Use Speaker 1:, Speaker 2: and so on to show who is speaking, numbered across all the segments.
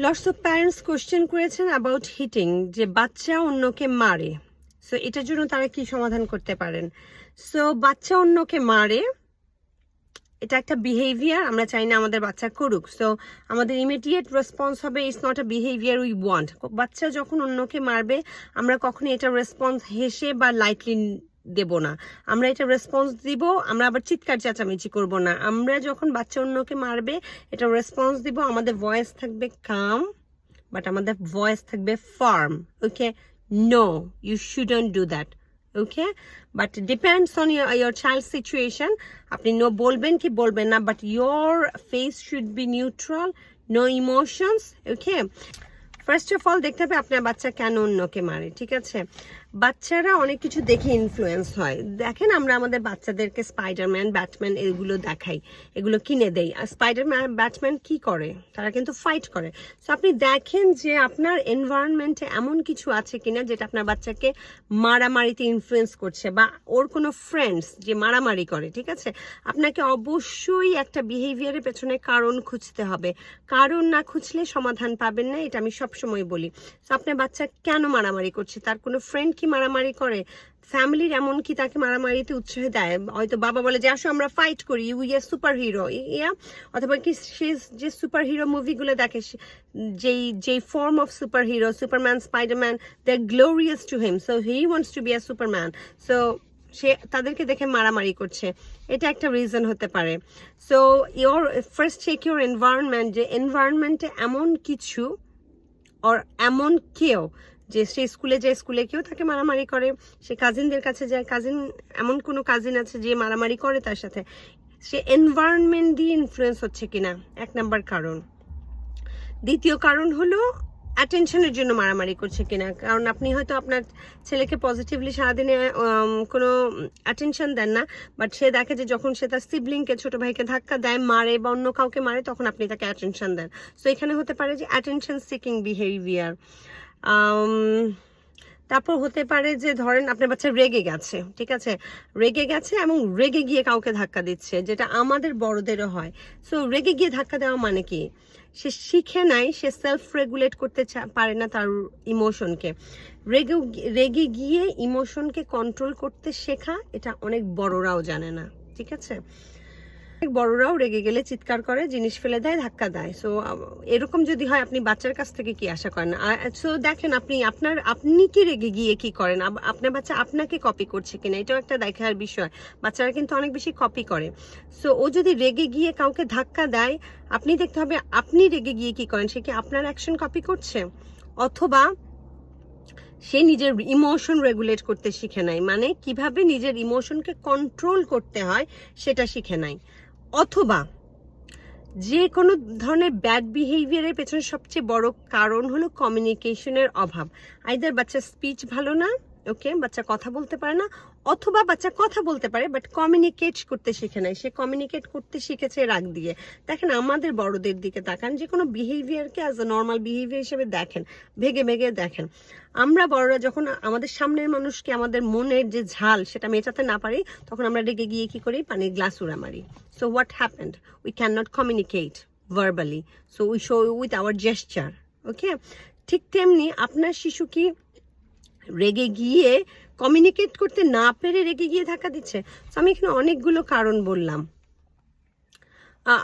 Speaker 1: Lots of parents question করেছেন about hitting যে বাচ্চা অন্যকে মারে। সো এটার জন্য তারা কি সমাধান করতে পারেন? সো বাচ্চা অন্যকে মারে, এটা একটা বিহেভিয়ার আমরা চাই না আমাদের বাচ্চা করুক। সো আমাদের ইমিডিয়েট রেসপন্স হবে it's not a behaviour we want বাচ্চা যখন অন্যকে মারবে, আমরা কখনো এটা রেসপন্স হেসে বা লাইটলি দেব না। আমরা এটা রেসপন্স দিব, আমরা আবার চিৎকার চেঁচামেচি করব না। আমরা যখন বাচ্চা অন্যকে মারবে, এটা রেসপন্স দিব, আমাদের ভয়েস থাকবে কাম বাট আমাদের ভয়েস থাকবে firm okay no you shouldn't do that okay but depends on your child situation আপনি নো বলবেন কি বলবেন না but your face should be neutral no emotions okay first of all দেখতে হবে আপনার বাচ্চা কেন অন্যকে মারে, ঠিক আছে? বাচ্চারা অনেক কিছু দেখে ইনফ্লুয়েন্স হয়। দেখেন আমরা আমাদের বাচ্চাদেরকে স্পাইডারম্যান ব্যাটম্যান এগুলো দেখাই, এগুলো কিনে দেই। আর স্পাইডারম্যান ব্যাটম্যান কি করে? তারা কিন্তু ফাইট করে। সো আপনি দেখেন যে আপনার এনভায়রনমেন্টে এমন কিছু আছে কিনা যেটা আপনার বাচ্চাকে মারামারিতে ইনফ্লুয়েন্স করছে বা ওর কোনো ফ্রেন্ডস যে মারামারি করে, ঠিক আছে? আপনাকে অবশ্যই একটা বিহেভিয়ারের পেছনে কারণ খুঁজতে হবে। কারণ না খুঁজলে সমাধান পাবেন না, এটা আমি সবসময় বলি। তো আপনার বাচ্চা কেন মারামারি করছে? তার কোনো ফ্রেন্ড কি মারামারি করে? ফ্যামিলির এমন কি তাকে মারামারিতে উৎসাহ দেয়? হয়তো বাবা বলে যে, আসো, আমরা ফাইট করি। You yeah super hero yeah অথবা কি সে যে সুপার হিরো মুভিগুলো দেখে যেই যেই form of superhero superman spiderman they glorious to him so he wants to be a superman so সে তাদেরকে দেখে মারামারি করছে। এটা একটা রিজন হতে পারে। So your first check your environment যে এনভায়রনমেন্টে এমন কিছু ওর এমন কেউ যে সে স্কুলে যায়, স্কুলে কেউ তাকে মারামারি করে। সে কাজিনদের কাছে যায়। কাজিন এমন কোনো কাজিন আছে যে মারামারি করে তার সাথে। সে এনভায়রনমেন্ট দিয়ে ইনফ্লুয়েন্স হচ্ছে কিনা? এক নাম্বার কারণ। দ্বিতীয় কারণ হলো অ্যাটেনশনের জন্য মারামারি করছে কিনা? কারণ আপনি হয়তো আপনার ছেলেকে পজিটিভলি সারাদিনে কোনো অ্যাটেনশন দেন না বাট সে দেখে যে যখন সে তার সিবলিংকে ছোট ভাইকে ধাক্কা দেয়, মারে বা অন্য কাউকে মারে, তখন আপনি তাকে অ্যাটেনশন দেন। সো এখানে হতে পারে যে অ্যাটেনশন সিকিং বিহেভিয়ার তারপর হতে পারে যে ধরেন আপনার বাচ্চা রেগে গেছে, ঠিক আছে? রেগে গেছে এবং রেগে গিয়ে কাউকে ধাক্কা দিচ্ছে, যেটা আমাদের বড়দেরও হয়। সো রেগে গিয়ে ধাক্কা দেওয়া মানে কি? সে শিখে নাই, সে সেলফ রেগুলেট করতে পারে না তার ইমোশনকে রেগে রেগে গিয়ে ইমোশনকে কন্ট্রোল করতে শেখা, এটা অনেক বড়রাও জানে না, ঠিক আছে? বড়রাও রেগে গেলে চিৎকার করে, জিনিস ফেলে দেয়, ধাক্কা দেয়। সো এরকম যদি হয়, আপনি বাচ্চার কাছ থেকে কি আশা করেন? সো দেখেন আপনি, আপনার, আপনি কি রেগে গিয়ে কি করেন? আপনার বাচ্চা আপনাকে কপি করছে কিনা, এটাও একটা দেখার বিষয়। বাচ্চারা কিন্তু অনেক বেশি কপি করে। সো ও যদি রেগে গিয়ে কাউকে ধাক্কা দেয়, আপনি দেখতে হবে, আপনি রেগে গিয়ে কি করেন? সে কি আপনার অ্যাকশন কপি করছে? অথবা সে নিজের ইমোশন রেগুলেট করতে শিখে নাই। মানে কীভাবে নিজের ইমোশনকে কন্ট্রোল করতে হয়, সেটা শিখে নাই। অথবা যে কোনো ধরনের ব্যাড বিহেভিয়ারের পেছনে সবচেয়ে বড় কারণ হলো কমিউনিকেশনের অভাব। আইদার বাচ্চার স্পিচ ভালো না ওকে? বাচ্চা কথা বলতে পারে না, অথবা বাচ্চা কথা বলতে পারে বাট কমিউনিকেট করতে শিখে নাই। সে কমিউনিকেট করতে শিখেছে রাগ দিয়ে। দেখেন, আমাদের বড়দের দিকে তাকান, যে কোনো বিহেভিয়ারকে অ্যাজ আ নর্মাল বিহেভিয়ার হিসেবে দেখেন, ভেগে ভেগে দেখেন। আমরা বড়রা যখন আমাদের সামনের মানুষকে, আমাদের মনের যে ঝাল সেটা মেটাতে না পারি, তখন আমরা রেগে গিয়ে কি করি? পানির গ্লাস উড়া মারি। So what happened we can not communicate verbally so we show with our gesture okay ঠিক তেমনি আপনার শিশু কি রেগে গিয়ে কমিউনিকেট করতে না পেরে রেগে গিয়ে ধাক্কা দিচ্ছে। তো আমি এখানে অনেকগুলো কারণ বললাম।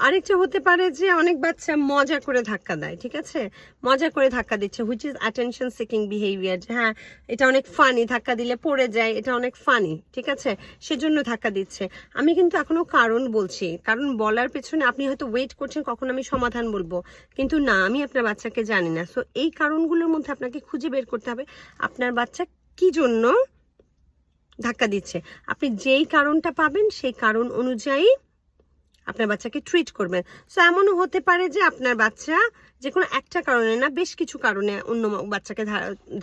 Speaker 1: আরেকটা হতে পারে যে অনেক বাচ্চা মজা করে ধাক্কা দেয়, ঠিক আছে? মজা করে ধাক্কা দিচ্ছে which is attention seeking behaviour যে হ্যাঁ এটা অনেক ফানি ধাক্কা দিলে পড়ে যায়, এটা অনেক ফানি ঠিক আছে? সেজন্য ধাক্কা দিচ্ছে। আমি কিন্তু এখনও কারণ বলছি, কারণ বলার পেছনে আপনি হয়তো ওয়েট করছেন, কখন আমি সমাধান বলব। কিন্তু না, আমি আপনার বাচ্চাকে জানি না। সো এই কারণগুলোর মধ্যে আপনাকে খুঁজে বের করতে হবে, আপনার বাচ্চা কি জন্য ধাক্কা দিচ্ছে? আপনি যেই কারণটা পাবেন, সেই কারণ অনুযায়ী আপনার বাচ্চাকে ট্রিট করবেন। সো এমনও হতে পারে যে আপনার বাচ্চা যে কোনো একটা কারণে না, বেশ কিছু কারণে অন্য বাচ্চাকে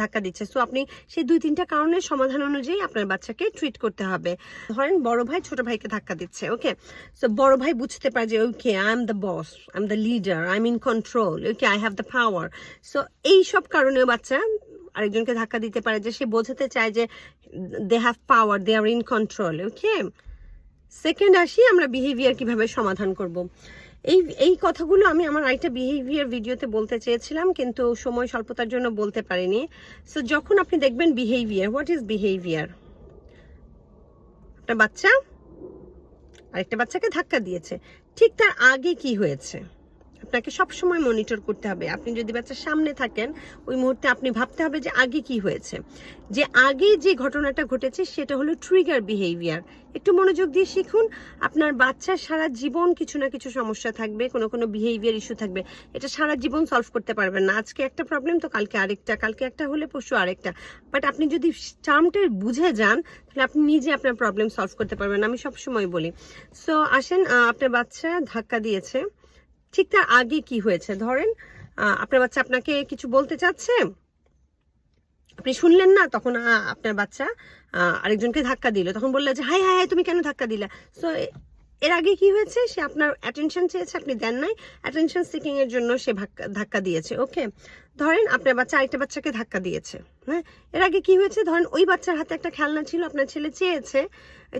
Speaker 1: ধাক্কা দিচ্ছে। সো আপনি সেই দুই তিনটা কারণের সমাধান অনুযায়ী আপনার বাচ্চাকে ট্রিট করতে হবে। ধরেন, বড় ভাই ছোট ভাইকে ধাক্কা দিচ্ছে ওকে সো বড় ভাই বুঝতে পারে যে okay I am the boss I am the leader I am in control okay I have the power so এই সব কারণেও বাচ্চা আরেকজনকে ধাক্কা দিতে পারে যে সে বোঝাতে চায় যে they have power they are in control okay second আসি আমরা বিহেভিয়ার কীভাবে সমাধান করব। এই এই কথাগুলো আমি আমার আরেকটা বিহেভিয়ার ভিডিওতে বলতে চেয়েছিলাম, কিন্তু সময় স্বল্পতার জন্য বলতে পারিনি। সো যখন আপনি দেখবেন বিহেভিয়ার হোয়াট ইজ বিহেভিয়ার একটা বাচ্চা, আরেকটা বাচ্চাকে ধাক্কা দিয়েছে। ঠিক তার আগে কি হয়েছে? আপনাকে সব সময় মনিটর করতে হবে। আপনি যদি বাচ্চার সামনে থাকেন, ওই মুহূর্তে আপনি ভাবতে হবে যে আগে কি হয়েছে। যে আগে যে ঘটনাটা ঘটেছে, সেটা হলো ট্রিগার বিহেভিয়ার একটু মনোযোগ দিয়ে শিখুন, আপনার বাচ্চার সারা জীবন কিছু না কিছু সমস্যা থাকবে, কোনো কোনো বিহেভিয়ার ইস্যু থাকবে। এটা সারা জীবন সলভ করতে পারবেন না। আজকে একটা প্রবলেম তো কালকে আরেকটা, কালকে একটা হলে পরশু আরেকটা। বাট আপনি যদি টার্মটা বুঝে যান, তাহলে আপনি নিজে আপনার প্রবলেম সলভ করতে পারবেন। আমি সব সময় বলি। সো আসেন আপনার বাচ্চা ধাক্কা দিয়েছে। ঠিক তার আগে কি হয়েছে? ধরেন আপনার বাচ্চা আপনাকে কিছু বলতে চাচ্ছে, আপনি শুনলেন না, তখন আপনার বাচ্চা আরেকজনকে ধাক্কা দিল। তখন বলল যে হাই হাই হাই তুমি কেন ধাক্কা দিলা? সো এর আগে কি হয়েছে? সে আপনার অ্যাটেনশন চেয়েছে, আপনি দেন নাই। অ্যাটেনশন সিকিং এর জন্য সে ধাক্কা দিয়েছে ওকে ধরেন আপনার বাচ্চা আরেকটা বাচ্চাকে ধাক্কা দিয়েছে হ্যাঁ? এর আগে কি হয়েছে? ধরেন ওই বাচ্চার হাতে একটা খেলনা ছিল, আপনার ছেলে চেয়েছে,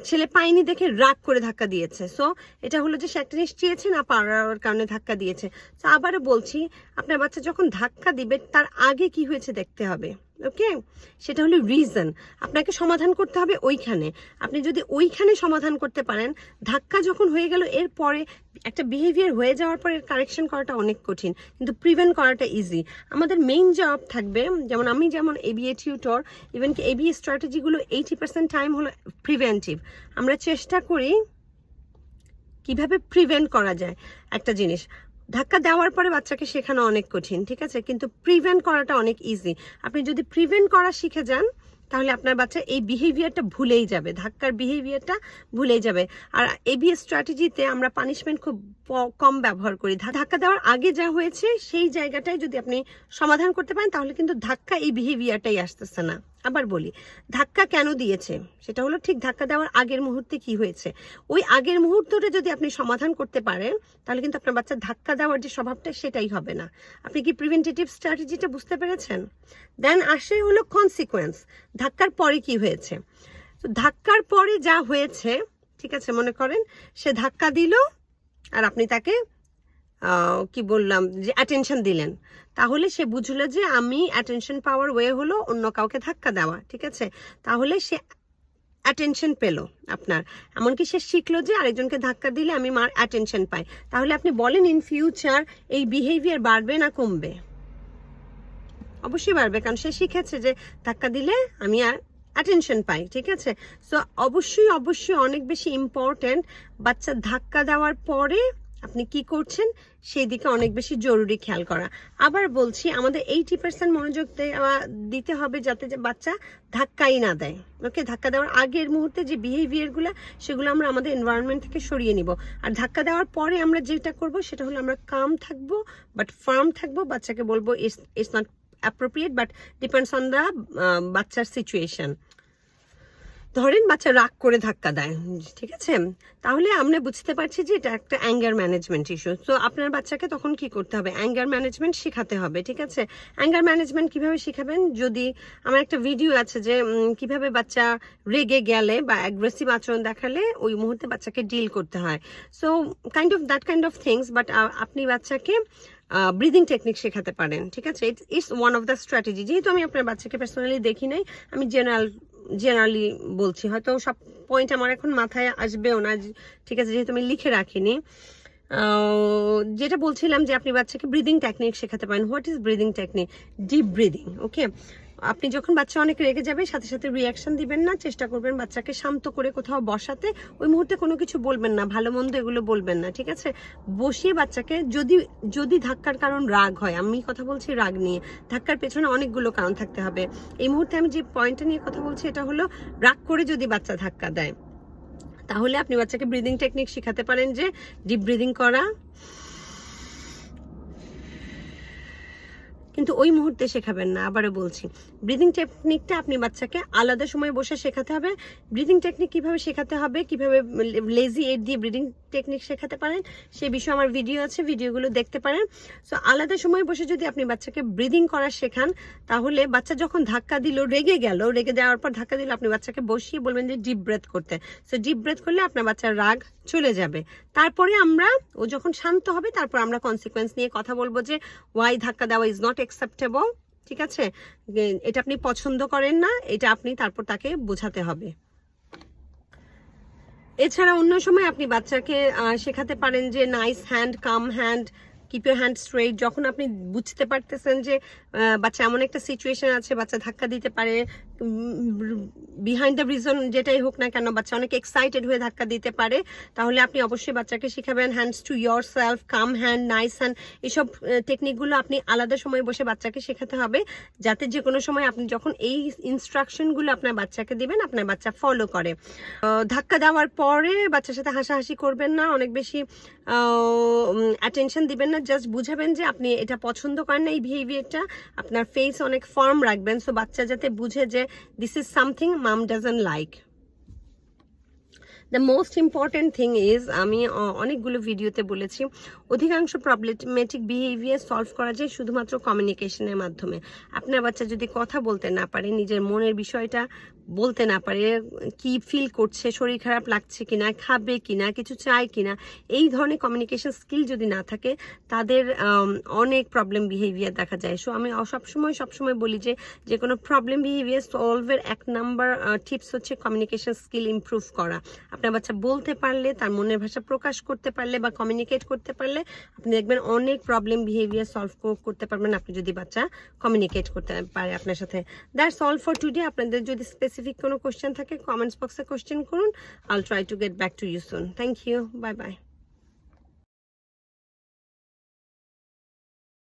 Speaker 1: ছেলে পায়নি দেখে রাগ করে ধাক্কা দিয়েছে। সো এটা হলো যে সে একটা জিনিস চেয়েছে, না পাওয়ার কারণে ধাক্কা দিয়েছে। তো আবারও বলছি, আপনার বাচ্চা যখন ধাক্কা দিবে, তার আগে কি হয়েছে দেখতে হবে? ওকে সেটা হলো রিজন আপনাকে সমাধান করতে হবে ওইখানে। আপনি যদি ওইখানে সমাধান করতে পারেন, ধাক্কা যখন হয়ে গেল, এরপরে একটা বিহেভিয়ার হয়ে যাওয়ার পরে কারেকশন করাটা অনেক কঠিন। কিন্তু প্রিভেন্ট করাটা ইজি আমাদের মেইন জব থাকবে, যেমন আমি যেমন এবিএ টিউটর ইভেন কি এবিএ স্ট্র্যাটেজিগুলো এইটি পার্সেন্ট টাইম হলো প্রিভেন্টিভ আমরা চেষ্টা করি কীভাবে প্রিভেন্ট করা যায় একটা জিনিস। ধাক্কা দেওয়ার পরে বাচ্চাকে শেখানো অনেক কঠিন, ঠিক আছে? কিন্তু প্রিভেন্ট করাটা অনেক ইজি আপনি যদি প্রিভেন্ট করা শিখে যান, তাহলে আপনার বাচ্চা এই বিহেভিয়ারটা ভুলেই যাবে, ধাক্কার বিহেভিয়ারটা ভুলেই যাবে। আর এবিএস স্ট্র্যাটেজিতে আমরা পানিশমেন্ট খুব কম ব্যবহার করি। ধাক্কা দেওয়ার আগে যা হয়েছে, সেই জায়গাটায় যদি আপনি সমাধান করতে পারেন, তাহলে কিন্তু ধাক্কা এই বিহেভিয়ারটাই আসতেছে না। আবার বলি, ধাক্কা কেন দিয়েছে? সেটা হলো ঠিক ধাক্কা দেওয়ার আগের মুহূর্তে কি হয়েছে? ওই আগের মুহূর্তটা যদি আপনি সমাধান করতে পারেন, তাহলে কিন্তু আপনার বাচ্চা ধাক্কা দেওয়ার যে স্বভাবটা, সেটাই হবে না। আপনি কি প্রিভেন্টেটিভ স্ট্র্যাটেজিটা বুঝতে পেরেছেন? দেন আসে হলো কনসিকোয়েন্স ধাক্কার পরে কি হয়েছে? তো ধাক্কার পরে যা হয়েছে, ঠিক আছে মনে করেন, সে ধাক্কা দিল, আর আপনি তাকে কি বললাম, যে অ্যাটেনশন দিলেন। তাহলে সে বুঝলো যে আমি অ্যাটেনশন পাওয়ার ওয়ে হলো অন্য কাউকে ধাক্কা দেওয়া, ঠিক আছে? তাহলে সে অ্যাটেনশন পেল আপনার। এমনকি সে শিখলো যে আরেকজনকে ধাক্কা দিলে আমি মার অ্যাটেনশন পাই। তাহলে আপনি বলেন ইন ফিউচার এই বিহেভিয়ার বাড়বে না কমবে? অবশ্যই বাড়বে, কারণ সে শিখেছে যে ধাক্কা দিলে আমি আর অ্যাটেনশন পাই, ঠিক আছে? সো অবশ্যই অবশ্যই অনেক বেশি ইম্পর্ট্যান্ট বাচ্চা ধাক্কা দেওয়ার পরে আপনি কি করছেন, সেই দিকে অনেক বেশি জরুরি খেয়াল করা। আবার বলছি, আমাদের এইটি পার্সেন্ট মনোযোগ দিতে হবে যাতে যে বাচ্চা ধাক্কাই না দেয়। ওকে, ধাক্কা দেওয়ার আগের মুহূর্তে যে বিহেভিয়ারগুলো সেগুলো আমরা আমাদের এনভায়রনমেন্ট থেকে সরিয়ে নিব। আর ধাক্কা দেওয়ার পরে আমরা যেটা করব, সেটা হলো আমরা কাম থাকব বাট ফার্ম থাকব। বাচ্চাকে বলব it's it's not appropriate but depends on the বাচ্চার সিচুয়েশন ধরেন বাচ্চা রাগ করে ধাক্কা দেয়, ঠিক আছে? তাহলে আমরা বুঝতে পারছি যে এটা একটা অ্যাঙ্গার ম্যানেজমেন্ট ইস্যু তো আপনার বাচ্চাকে তখন কি করতে হবে? অ্যাঙ্গার ম্যানেজমেন্ট শেখাতে হবে, ঠিক আছে? অ্যাঙ্গার ম্যানেজমেন্ট কীভাবে শেখাবেন? যদি আমার একটা ভিডিও আছে যে কীভাবে বাচ্চা রেগে গেলে বা অ্যাগ্রেসিভ আচরণ দেখালে ওই মুহূর্তে বাচ্চাকে ডিল করতে হয়। So kind of that kind of things but আপনি বাচ্চাকে ব্রিদিং টেকনিক শেখাতে পারেন, ঠিক আছে? It's one of the strategy যেহেতু আমি আপনার বাচ্চাকে পার্সোনালি দেখি নাই, আমি জেনারেল জেনারেলি বলছি। হয়তো সব পয়েন্ট আমার এখন মাথায় আসবেও না ঠিক আছে, যেহেতু আমি লিখে রাখিনি। যেটা বলছিলাম যে আপনি বাচ্চাকে ব্রিদিং টেকনিক শেখাতে পারেন। What is breathing technique deep breathing okay আপনি যখন বাচ্চা অনেক রেগে যাবে, সাথে সাথে রিয়াকশন দিবেন না, চেষ্টা করবেন বাচ্চাকে শান্ত করে কোথাও বসাতে। ওই মুহূর্তে কোনো কিছু বলবেন না, ভালো মন্দ এগুলো বলবেন না, ঠিক আছে? বসিয়ে বাচ্চাকে যদি যদি ধাক্কার কারণ রাগ হয়, আমি কথা বলছি রাগ নিয়ে, ধাক্কার পেছনে অনেকগুলো কারণ থাকতে হবে। এই মুহূর্তে আমি যে পয়েন্টটা নিয়ে কথা বলছি, এটা হলো রাগ করে যদি বাচ্চা ধাক্কা দেয়, তাহলে আপনি বাচ্চাকে ব্রিদিং টেকনিক শেখাতে পারেন যে ডিপ ব্রিদিং করা কিন্তু ওই মুহূর্তে শেখাবেন না, আবারও বলছি। ব্রিদিং টেকনিকটা আপনি বাচ্চাকে আলাদা সময় বসে শেখাতে হবে। ব্রিদিং টেকনিক কীভাবে শেখাতে হবে, কীভাবে লেজি এড দিয়ে ব্রিদিং টেকনিক শেখাতে পারেন সে বিষয়ে আমার ভিডিও আছে ভিডিওগুলো দেখতে পারেন। সো আলাদা সময় বসে যদি আপনি বাচ্চাকে ব্রিদিং করা শেখান, তাহলে বাচ্চা যখন ধাক্কা দিল, রেগে গেল, রেগে দেওয়ার পর ধাক্কা দিল, আপনি বাচ্চাকে বসিয়ে বলবেন যে ডিপ ব্রেথ করতে। সো ডিপ ব্রেথ করলে আপনার বাচ্চার রাগ চলে যাবে। তারপরে আমরা, ও যখন শান্ত হবে, তারপর আমরা কনসিকোয়েন্স নিয়ে কথা বলব যে ওয়াই ধাক্কা দেওয়া ইজ নট অ্যাকসেপ্টেবল ঠিক আছে? এটা আপনি পছন্দ করেন না, এটা আপনি তারপর তাকে বোঝাতে হবে। এছাড়া অন্য সময় আপনি বাচ্চাকে শেখাতে পারেন যে nice hand calm hand keep your hand straight যখন আপনি বুঝতে পারতেছেন যে বাচ্চা এমন একটা সিচুয়েশন আছে, বাচ্চা ধাক্কা দিতে পারে বিহাইন্ড দ্য রিজন যেটাই হোক না কেন, বাচ্চা অনেক এক্সাইটেড হয়ে ধাক্কা দিতে পারে, তাহলে আপনি অবশ্যই বাচ্চাকে শিখাবেন hands to yourself calm hand nice hand এইসব টেকনিকগুলো আপনি আলাদা সময় বসে বাচ্চাকে শেখাতে হবে, যাতে যে কোনো সময় আপনি যখন এই ইনস্ট্রাকশনগুলো আপনার বাচ্চাকে দিবেন, আপনার বাচ্চা ফলো করে। ধাক্কা দেওয়ার পরে বাচ্চার সাথে হাসাহাসি করবেন না, অনেক বেশি অ্যাটেনশন দিবেন না জাস্ট বুঝাবেন যে আপনি এটা পছন্দ করেন না এই বিহেভিয়ারটা আপনার ফেস অনেক ফার্ম রাখবেন সো বাচ্চা যাতে বুঝে যে this is something mum doesn't like the most important thing is আমি অনেকগুলো ভিডিওতে বলেছি, অধিকাংশ প্রবলেমেটিক বিহেভিয়ার সলভ করা যায় শুধুমাত্র কমিউনিকেশনের মাধ্যমে। আপনার বাচ্চা যদি কথা বলতে না পারে, নিজের মনের বিষয়টা বলতে না পারে কি ফিল করছে, শরীর খারাপ লাগছে কিনা, খাবে কিনা, কিছু চায় কিনা, এই ধরনের কমিউনিকেশন স্কিল যদি না থাকে, তাদের অনেক প্রবলেম বিহেভিয়ার দেখা যায়। সো আমি সবসময় সবসময় বলি যে যে কোনো প্রবলেম বিহেভিয়ার সলভের এক নাম্বার টিপস হচ্ছে কমিউনিকেশন স্কিল ইমপ্রুভ করা। আপনার বাচ্চা বলতে পারলে, তার মনের ভাষা প্রকাশ করতে পারলে বা কমিউনিকেট করতে পারলে, আপনি দেখবেন অনেক প্রবলেম বিহেভিয়ার সলভ করতে পারবেন। আপনি যদি বাচ্চা কমিউনিকেট করতে পারে আপনার সাথে। দ্যাটস অল ফর টুডে আপনাদের যদি স্পেসিফিক কোনো কোশ্চেন থাকে কমেন্টস বক্সে কোশ্চেন করুন. I'll try to get back to you soon thank you bye bye